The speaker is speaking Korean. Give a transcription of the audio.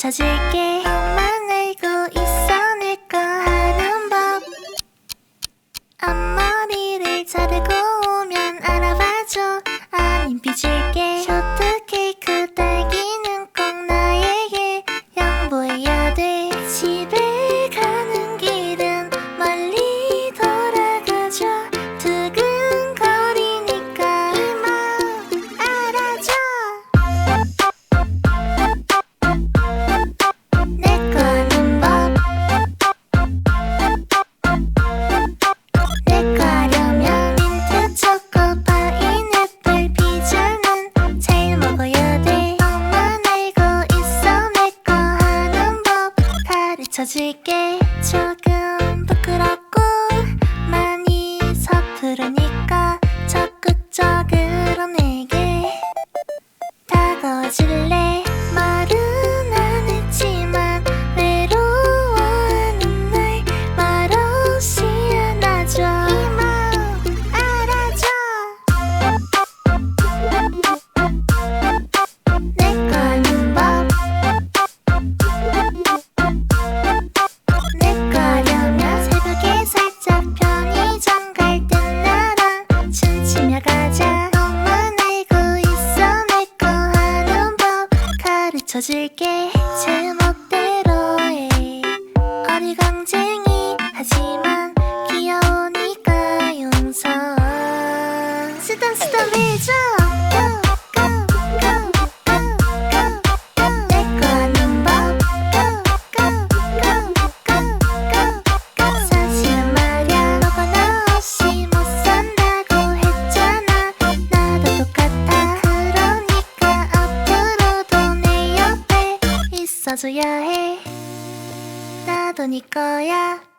고쳐줄게. 엄만 알고 있어 내거 하는 법. 앞머리를 자르고 오면 알아봐줘. 안 입히질게 찾아줄게. 조금 고쳐줄게. 제멋대로 해? 어리광쟁이. 하지만 귀여우니까 용서. 쓰담쓰담 해줘. 써줘야 해. 나도 네 거야.